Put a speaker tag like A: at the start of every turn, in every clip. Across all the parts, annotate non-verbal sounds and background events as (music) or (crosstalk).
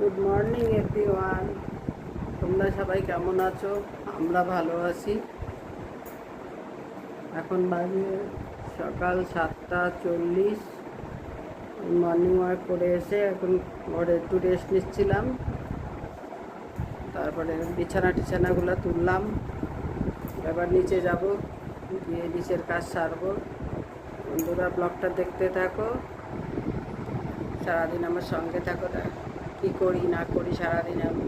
A: Good morning everyone তোমরা সবাই কেমন আছো? আমরা ভালো আছি। এখন বাজে সকাল সাতটা চল্লিশ। মর্নিং ওয়াক করে এসে এখন ঘরে একটু রেস্ট নিচ্ছিলাম। তারপরে বিছানা টিছানাগুলো তুললাম। এবার নিচে যাব, গিয়ে নিচের কাজ সারবো। বন্ধুরা ব্লগটা দেখতে থাকো। সারাদিন আমার সঙ্গে থাকো কী করি না করি সারাদিন আমি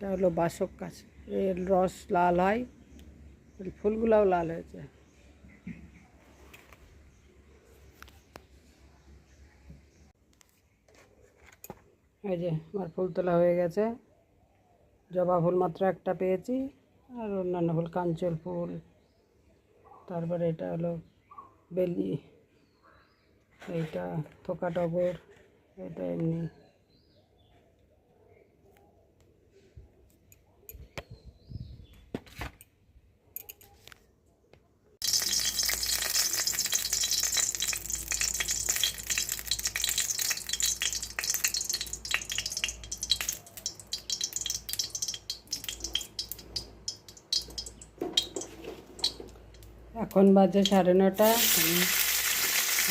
A: এটা হলো বাসক গাছ। এর রস লাল হয়, ফুলগুলাও লাল হয়েছে। এই যে আমার ফুল তোলা হয়ে গেছে। জবা ফুল মাত্র একটা পেয়েছি, আর অন্যান্য ফুল, কাঞ্চল ফুল, তারপরে এটা হলো বেলি, এইটা, থোকা টগর, এটা এমনি। এখন বাজে সাড়ে নটা।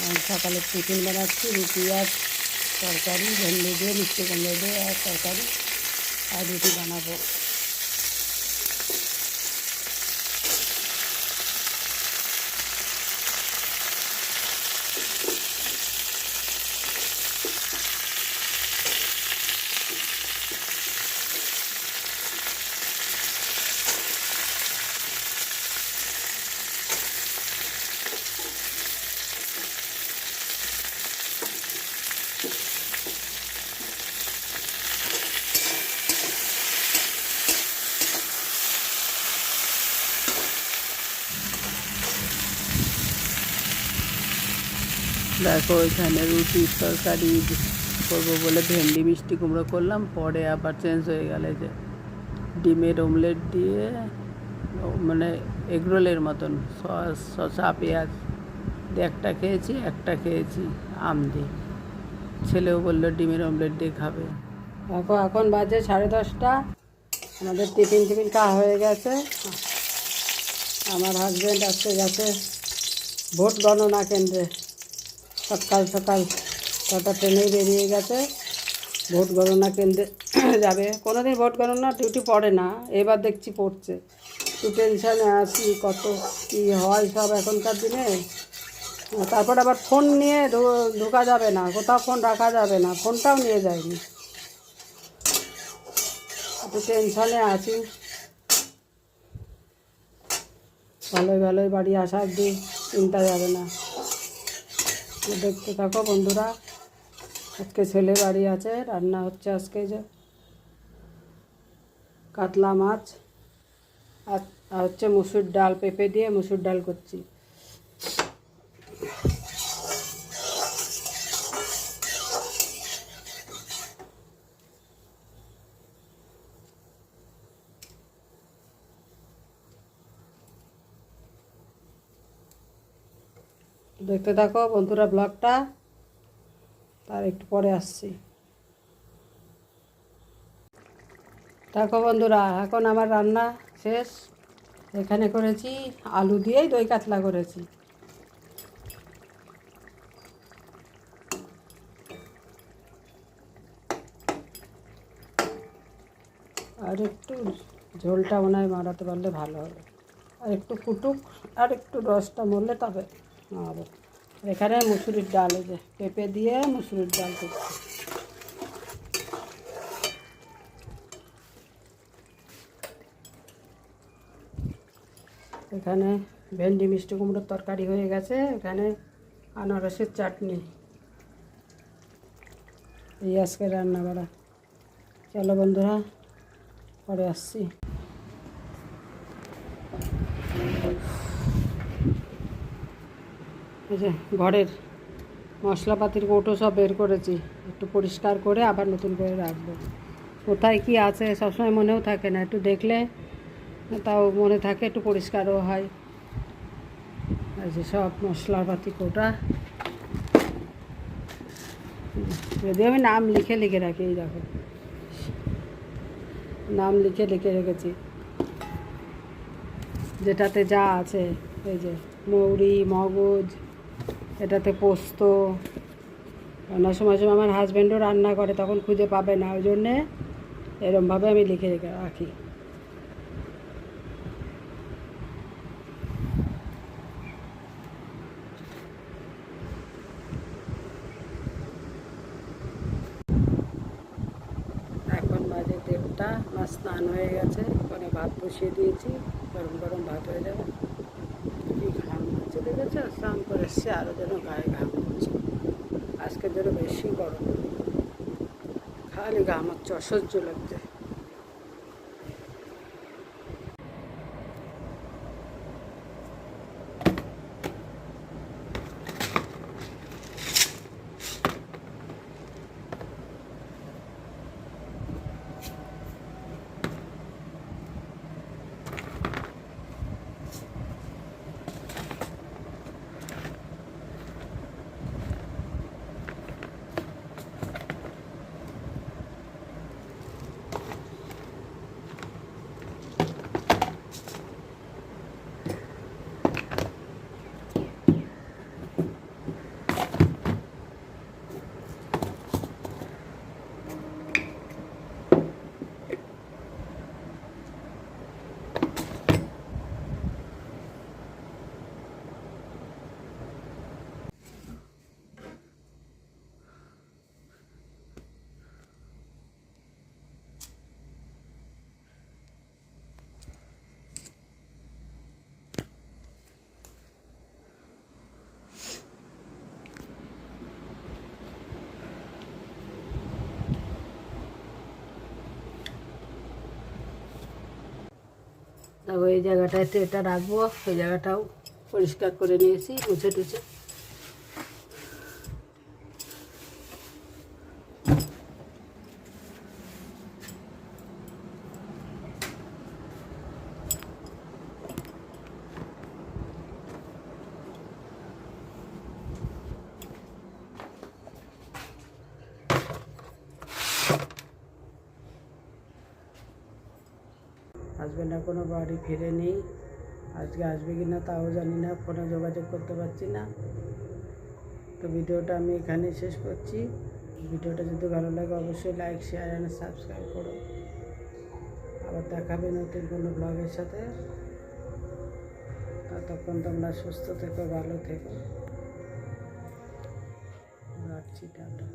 A: আমি সকালে টিফিন বানাচ্ছি, রুটি আর তরকারি, ভেন্ডি দিয়ে, মিষ্টি কুমড়ো দিয়ে আর তরকারি, আর রুটি বানাবো। দেখো, এখানে রুটি, তরকারি করব বলে ভেন্ডি, মিষ্টি কুমড়ো করলাম, পরে আবার চেঞ্জ হয়ে গেলে যে ডিমের অমলেট দিয়ে মানে এগরোলের মতন, সস, শসা, পেঁয়াজ দিয়ে একটা খেয়েছি একটা খেয়েছি, আম দিয়ে। ছেলেও বলল, ডিমের অমলেট দিয়ে খাবে। দেখো, এখন বাজে সাড়ে দশটা। আমাদের টিফিন টিফিন খাওয়া হয়ে গেছে। আমার হাজব্যান্ড আজকে গেছে ভোট গণনা কেন্দ্রে। সকাল সকাল ছটা ট্রেনেই বেরিয়ে গেছে। ভোট গণনা কেন্দ্রে (coughs) যাবে। কোনো দিন ভোট গণনা ডিউটি পড়ে না, এবার দেখছি পড়ছে। একটু টেনশানে আসি কত কী হয় সব এখনকার দিনে। তারপর আবার ফোন নিয়ে ঢোকা যাবে না, কোথাও ফোন রাখা যাবে না ফোনটাও নিয়ে যায়নি। একটু টেনশানে আছি। ভালোই ভালোই বাড়ি আসা অব্দি চিন্তা যাবে না। দেখতে থাকো বন্ধুরা। আজকে ছেলে বাড়ি আছে, রান্না হচ্ছে আজকে যে কাতলা মাছ আর হচ্ছে মুসুর ডাল, পেঁপে দিয়ে মুসুর ডাল করছি। দেখতে থাকো বন্ধুরা ব্লগটা। তার একটু পরে আসছি। দেখো বন্ধুরা, এখন আমার রান্না শেষ। এখানে করেছি আলু দিয়েই দই কাতলা করেছি। আর একটু ঝোলটা মনে হয় মারাতে পারলে ভালো হবে। আর একটু ফুটুক আর একটু রসটা মরলে তবে নামাবো এখানে মুসুরির ডাল, এই যে পেঁপে দিয়ে মুসুরির ডাল করছি। এখানে ভেন্ডি, মিষ্টি কুমড়োর তরকারি হয়ে গেছে। এখানে আনারসের চাটনি। এই আজকে রান্না করা চলো বন্ধুরা, পরে আসছি। এই যে ঘরের মশলাপাতির কৌটো সব বের করেছি, একটু পরিষ্কার করে আবার নতুন করে রাখব। কোথায় কি আছে সবসময় মনেও থাকে না, একটু দেখলে তাও মনে থাকে একটু পরিষ্কারও হয়। এই যে সব মশলাপাতি কৌটা। যদি আমি নাম লিখে লিখে রাখি, এই দেখো। নাম লিখে লিখে রেখেছি। যেটাতে যা আছে, এই যে মৌরি, মগজ এটাতে পোস্ত। রান্নার সময় সময় আমার হাজব্যান্ডও রান্না করে, তখন খুঁজে পাবে না। ওই জন্যে এরমভাবে আমি লিখে রেখে এখন আমার স্নান হয়ে গেছে। ওখানে ভাত বসিয়ে দিয়েছি। গরম গরম ভাত হয়ে যাবে। দেখেছ স্নান করে এসছে আরও যেন গায়ে ঘাম হচ্ছে আজকের যেন বেশি গরম। খালি ঘাম হচ্ছে অসহ্য লাগছে। তারপর এই জায়গাটায় এটা রাখব। এই জায়গাটাও পরিষ্কার করে নিয়েছি মুছে টুছে। হাজব্যান্ড কোনো বাড়ি ফিরে নেই। আজকে আসবে কি না তাও জানি না, ফোনে যোগাযোগ করতে পারছি না। তো ভিডিওটা আমি এখানে শেষ করছি। ভিডিওটা যদি ভালো লাগে অবশ্যই লাইক শেয়ার অ্যান্ড সাবস্ক্রাইব করো। আবার দেখাবে নতুন কোনো ব্লগের সাথে। ততক্ষণ তোমরা সুস্থ থেকো, ভালো থেকো। রাখছি, টাটা।